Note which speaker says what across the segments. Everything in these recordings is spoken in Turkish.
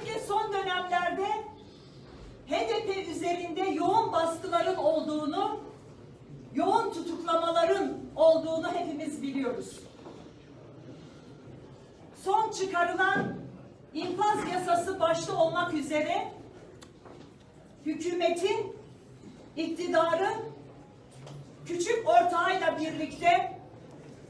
Speaker 1: Özellikle son dönemlerde HDP üzerinde yoğun baskıların olduğunu, yoğun tutuklamaların olduğunu hepimiz biliyoruz. Son çıkarılan infaz yasası başta olmak üzere hükümetin, iktidarın küçük ortağıyla birlikte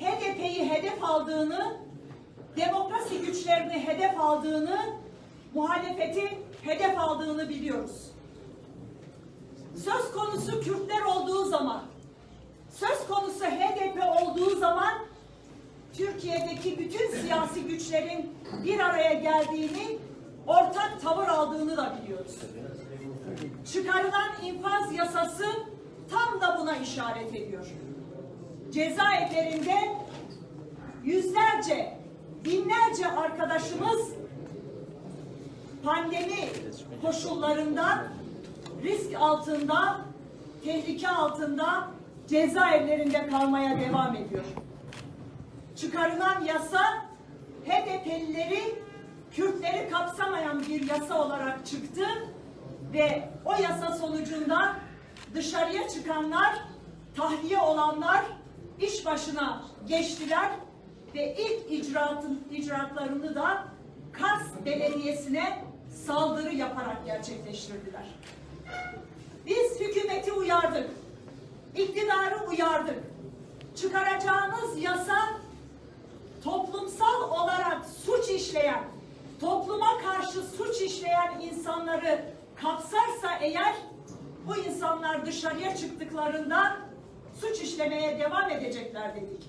Speaker 1: HDP'yi hedef aldığını, demokrasi güçlerini hedef aldığını, muhalefeti hedef aldığını biliyoruz. Söz konusu Kürtler olduğu zaman, söz konusu HDP olduğu zaman Türkiye'deki bütün siyasi güçlerin bir araya geldiğini, ortak tavır aldığını da biliyoruz. Çıkarılan infaz yasası tam da buna işaret ediyor. Cezaevlerinde yüzlerce, binlerce arkadaşımız pandemi koşullarında risk altında, tehlike altında cezaevlerinde kalmaya devam ediyor. Çıkarılan yasa HDP'lileri Kürtleri kapsamayan bir yasa olarak çıktı ve o yasa sonucunda dışarıya çıkanlar, tahliye olanlar iş başına geçtiler ve ilk icraatın icraatlarını da Kars Belediyesi'ne saldırı yaparak gerçekleştirdiler. Biz hükümeti uyardık, iktidarı uyardık. Çıkaracağınız yasa toplumsal olarak suç işleyen, topluma karşı suç işleyen insanları kapsarsa eğer bu insanlar dışarıya çıktıklarında suç işlemeye devam edecekler dedik.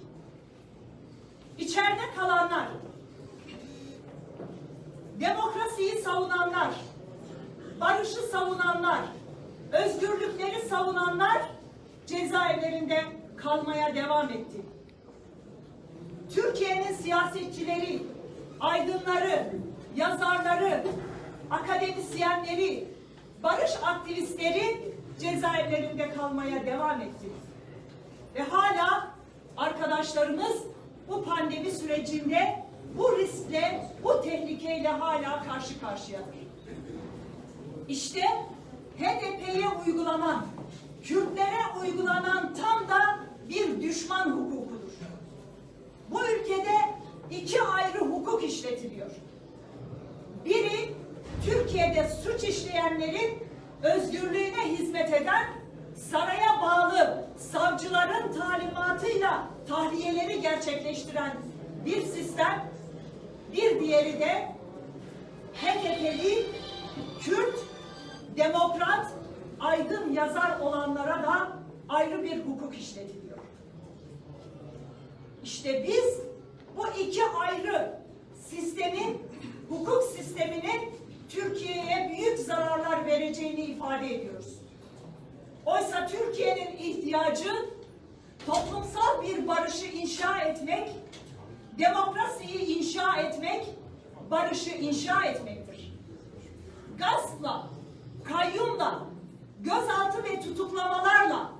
Speaker 1: İçeride kalanlar, demokrasiyi savunanlar, barışı savunanlar, özgürlükleri savunanlar cezaevlerinde kalmaya devam etti. Türkiye'nin siyasetçileri, aydınları, yazarları, akademisyenleri, barış aktivistleri cezaevlerinde kalmaya devam etti. Ve hala arkadaşlarımız bu pandemi sürecinde bu riskle, bu tehlikeyle hala karşı karşıyadır. İşte HDP'ye uygulanan, Kürtlere uygulanan tam da bir düşman hukukudur. Bu ülkede iki ayrı hukuk işletiliyor. Biri Türkiye'de suç işleyenlerin özgürlüğüne hizmet eden saraya bağlı savcıların talimatıyla tahliyeleri gerçekleştiren bir sistem. Bir diğeri de HDP'li, Kürt, demokrat, aydın yazar olanlara da ayrı bir hukuk işletiliyor. İşte biz bu iki ayrı sistemin, hukuk sisteminin Türkiye'ye büyük zararlar vereceğini ifade ediyoruz. Oysa Türkiye'nin ihtiyacı toplumsal bir barışı inşa etmek, demokrasiyi inşa etmek, barışı inşa etmektir. Gaspla, kayyumla, gözaltı ve tutuklamalarla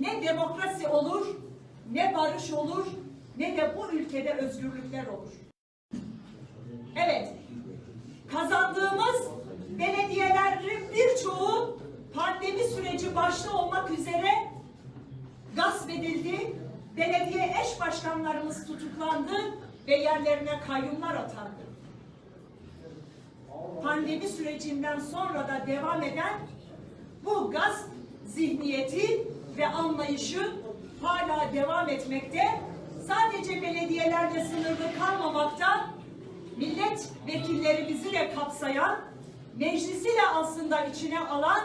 Speaker 1: ne demokrasi olur, ne barış olur, ne de bu ülkede özgürlükler olur. Evet, kazandığımız belediyelerin birçoğu pandemi süreci başta olmak üzere gasp edildi. Belediye eş başkanlarımız tutuklandı ve yerlerine kayyumlar atandı. Pandemi sürecinden sonra da devam eden bu gasp zihniyeti ve anlayışı hala devam etmekte. Sadece belediyelerle sınırlı kalmamakta, milletvekillerimizi de kapsayan, meclisi de aslında içine alan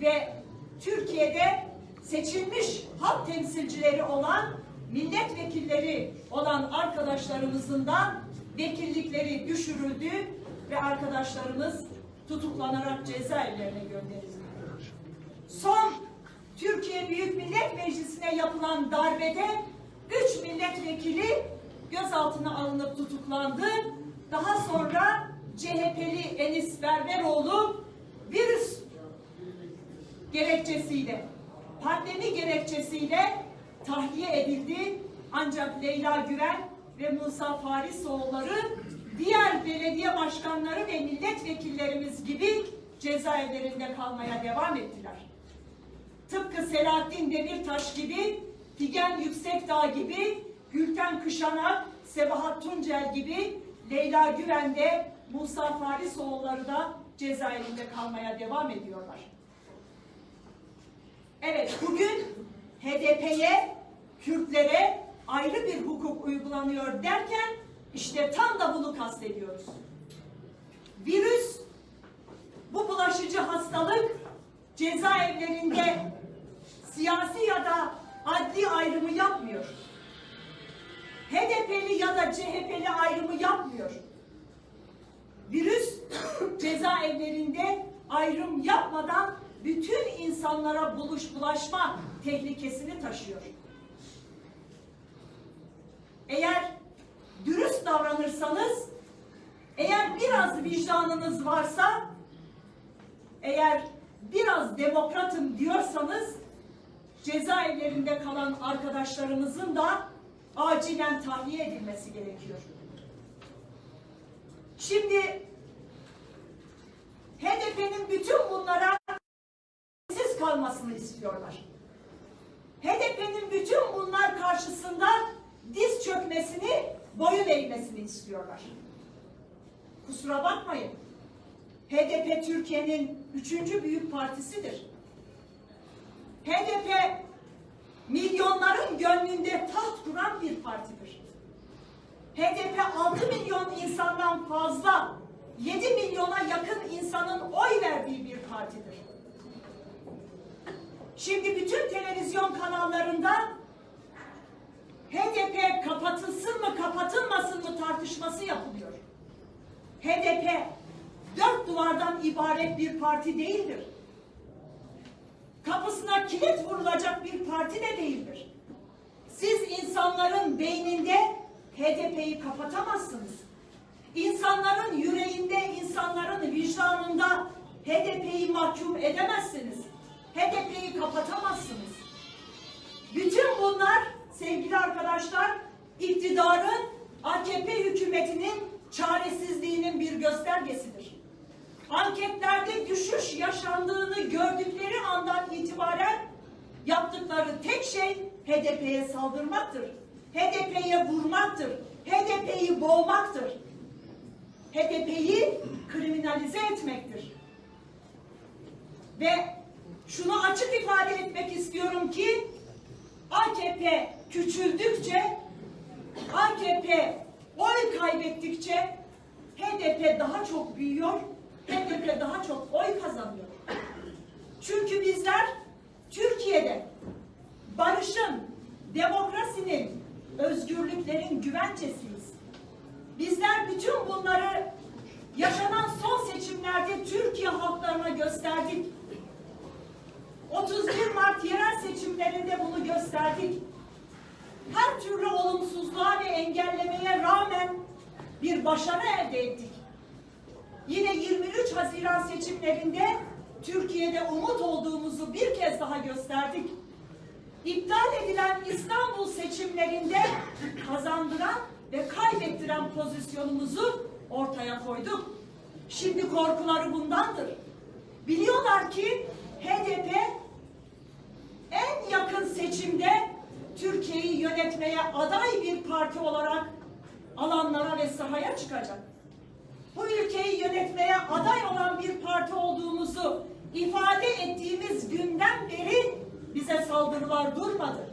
Speaker 1: ve Türkiye'de seçilmiş halk temsilcileri olan milletvekilleri olan arkadaşlarımızın da vekillikleri düşürüldü ve arkadaşlarımız tutuklanarak cezaevlerine gönderildi. Son Türkiye Büyük Millet Meclisi'ne yapılan darbede üç milletvekili gözaltına alınıp tutuklandı. Daha sonra CHP'li Enis Berberoğlu virüs gerekçesiyle, pandemi gerekçesiyle tahliye edildi. Ancak Leyla Güven ve Musa Farisoğulları diğer belediye başkanları ve milletvekillerimiz gibi cezaevlerinde kalmaya devam ettiler. Tıpkı Selahattin Demirtaş gibi, Figen Yüksekdağ gibi, Gülten Kışanak, Sebahat Tuncel gibi, Leyla Güven de, Musa Farisoğulları da cezaevinde kalmaya devam ediyorlar. Evet, bugün HDP'ye, Kürtlere ayrı bir hukuk uygulanıyor derken işte tam da bunu kastediyoruz. Virüs, bu bulaşıcı hastalık cezaevlerinde siyasi ya da adli ayrımı yapmıyor. HDP'li ya da CHP'li ayrımı yapmıyor. Virüs cezaevlerinde ayrım yapmadan bütün insanlara buluş bulaşma tehlikesini taşıyor. Eğer dürüst davranırsanız, eğer biraz vicdanınız varsa, eğer biraz demokratım diyorsanız, cezaevlerinde kalan arkadaşlarımızın da acilen tahliye edilmesi gerekiyor. Şimdi HDP'nin bütün bunlara siz kalmasını istiyorlar. HDP'nin bütün bunlar karşısında diz çökmesini, boyun eğmesini istiyorlar. Kusura bakmayın. HDP Türkiye'nin üçüncü büyük partisidir. HDP milyonların gönlünde taht kuran bir partidir. HDP 6 milyon insandan fazla 7 milyona yakın insanın oy verdiği bir partidir. Şimdi bütün televizyon kanallarında HDP kapatılsın mı kapatılmasın mı tartışması yapılıyor. HDP dört duvardan ibaret bir parti değildir. Kapısına kilit vurulacak bir parti de değildir. Siz insanların beyninde HDP'yi kapatamazsınız. İnsanların yüreğinde, insanların vicdanında HDP'yi mahkum edemezsiniz. HDP'yi kapatamazsınız. Bütün bunlar sevgili arkadaşlar iktidarın AKP hükümetinin çaresizliğinin bir göstergesidir. Anketlerde düşüş yaşandığını gördükleri andan itibaren yaptıkları tek şey HDP'ye saldırmaktır. HDP'ye vurmaktır. HDP'yi boğmaktır. HDP'yi kriminalize etmektir. Ve şunu açık ifade etmek istiyorum ki AKP küçüldükçe AKP oy kaybettikçe HDP daha çok büyüyor, HDP daha çok oy kazanıyor. Çünkü bizler Türkiye'de barışın, demokrasinin, özgürlüklerin güvencesiyiz. Bizler bütün bunları yaşanan son seçimlerde Türkiye halklarına gösterdik. 31 Mart yerel seçimlerinde bunu gösterdik. Her türlü olumsuzluğa ve engellemeye rağmen bir başarı elde ettik. Yine 23 Haziran seçimlerinde Türkiye'de umut olduğumuzu bir kez daha gösterdik. İptal edilen İstanbul seçimlerinde kazandıran ve kaybettiren pozisyonumuzu ortaya koyduk. Şimdi korkuları bundandır. Biliyorlar ki HDP en yakın seçimde Türkiye'yi yönetmeye aday bir parti olarak alanlara ve sahaya çıkacak. Bu ülkeyi yönetmeye aday olan bir parti olduğumuzu ifade ettiğimiz günden beri bize saldırılar durmadı.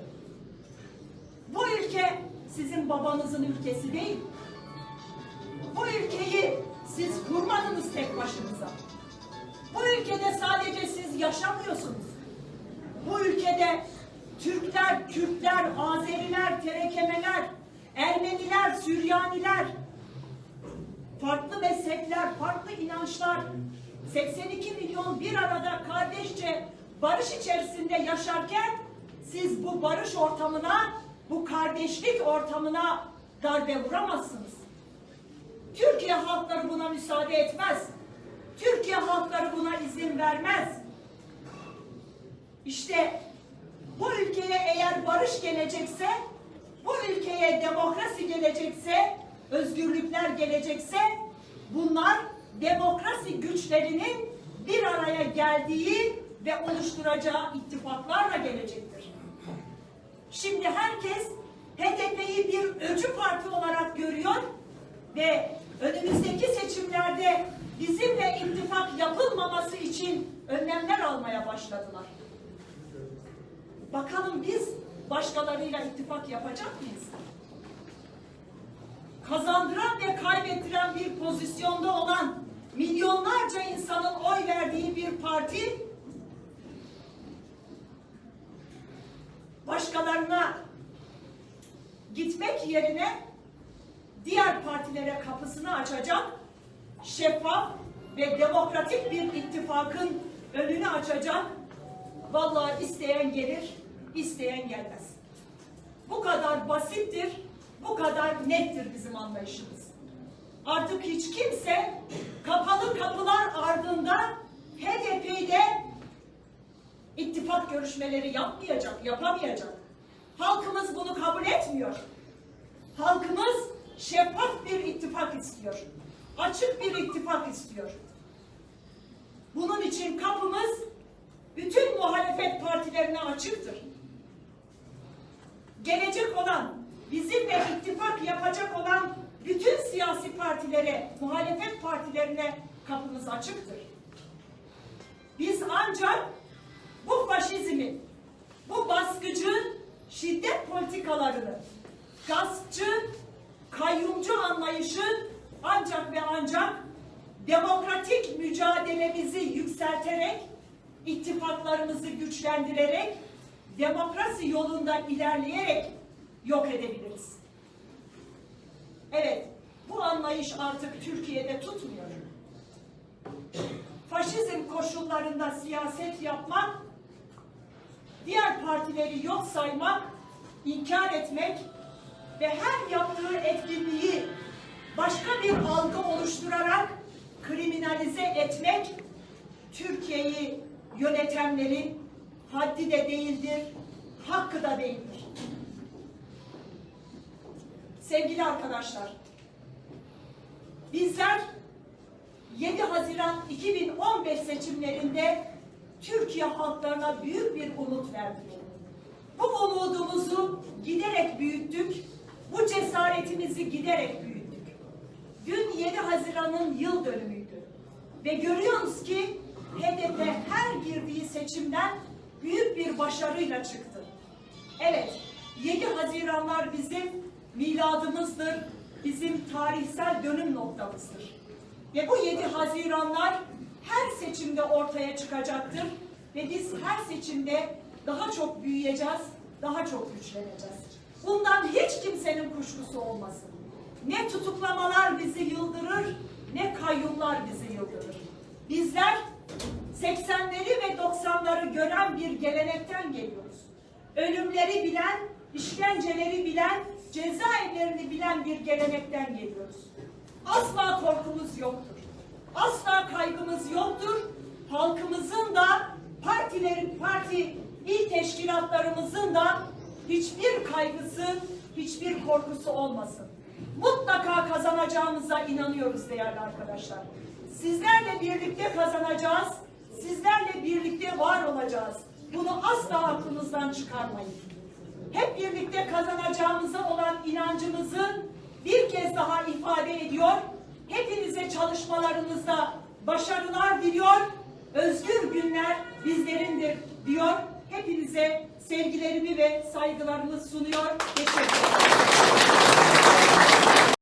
Speaker 1: Bu ülke sizin babanızın ülkesi değil. Bu ülkeyi siz kurmadınız tek başınıza. Bu ülkede sadece siz yaşamıyorsunuz. Bu ülkede Türkler, Kürtler, Azeriler, Terekemeler, Ermeniler, Süryaniler, farklı mezhepler, farklı inançlar, 82 milyon bir arada kardeşçe barış içerisinde yaşarken siz bu barış ortamına, bu kardeşlik ortamına darbe vuramazsınız. Türkiye halkları buna müsaade etmez. Halkları buna izin vermez. İşte bu ülkeye eğer barış gelecekse, bu ülkeye demokrasi gelecekse, özgürlükler gelecekse bunlar demokrasi güçlerinin bir araya geldiği ve oluşturacağı ittifaklarla gelecektir. Şimdi herkes HDP'yi bir öcü parti olarak görüyor ve önümüzdeki seçimlerde bizimle ittifak yapılmaması için önlemler almaya başladılar. Bakalım biz başkalarıyla ittifak yapacak mıyız? Kazandıran ve kaybettiren bir pozisyonda olan milyonlarca insanın oy verdiği bir parti başkalarına gitmek yerine diğer partilere kapısını açacak, şeffaf ve demokratik bir ittifakın önünü açacak. Vallahi isteyen gelir, isteyen gelmez. Bu kadar basittir, bu kadar nettir bizim anlayışımız. Artık hiç kimse kapalı kapılar ardında HDP'de ittifak görüşmeleri yapmayacak, yapamayacak. Halkımız bunu kabul etmiyor. Halkımız şeffaf bir ittifak istiyor. Açık bir ittifak istiyor. Bunun için kapımız bütün muhalefet partilerine açıktır. Gelecek olan, bizimle ittifak yapacak olan bütün siyasi partilere, muhalefet partilerine kapımız açıktır. Biz ancak bu faşizmi, bu baskıcı şiddet politikalarını, gaspçı, kayyumcu anlayışı ancak ve ancak demokratik mücadelemizi yükselterek, ittifaklarımızı güçlendirerek, demokrasi yolunda ilerleyerek yok edebiliriz. Evet, bu anlayış artık Türkiye'de tutmuyor. Faşizm koşullarında siyaset yapmak, diğer partileri yok saymak, inkar etmek ve her yaptığı etkinliği başka bir algı oluşturarak kriminalize etmek Türkiye'yi yönetenlerin haddi de değildir, hakkı da değildir. Sevgili arkadaşlar, bizler 7 Haziran 2015 seçimlerinde Türkiye halklarına büyük bir umut verdik. Bu umudumuzu giderek büyüttük, bu cesaretimizi giderek büyüttük. Dün 7 Haziran'ın yıl dönümüydü. Ve görüyoruz ki HDP her girdiği seçimden büyük bir başarıyla çıktı. Evet, 7 Haziranlar bizim miladımızdır, bizim tarihsel dönüm noktamızdır. Ve bu 7 Haziranlar her seçimde ortaya çıkacaktır ve biz her seçimde daha çok büyüyeceğiz, daha çok güçleneceğiz. Bundan hiç kimsenin kuşkusu olmasın. Ne tutuklamalar bizi yıldırır, ne kayyumlar bizi yıldırır. Bizler 80'leri ve 90'ları gören bir gelenekten geliyoruz. Ölümleri bilen, işkenceleri bilen, cezaevlerini bilen bir gelenekten geliyoruz. Asla korkumuz yoktur. Asla kaygımız yoktur. Halkımızın da partilerin parti il teşkilatlarımızın da hiçbir kaygısı, hiçbir korkusu olmasın. Mutlaka kazanacağımıza inanıyoruz değerli arkadaşlar. Sizlerle birlikte kazanacağız. Sizlerle birlikte var olacağız. Bunu asla aklınızdan çıkarmayın. Hep birlikte kazanacağımıza olan inancımızı bir kez daha ifade ediyor. Hepinize çalışmalarınızda başarılar diliyor. Özgür günler bizlerindir diyor. Hepinize sevgilerimi ve saygılarımı sunuyor.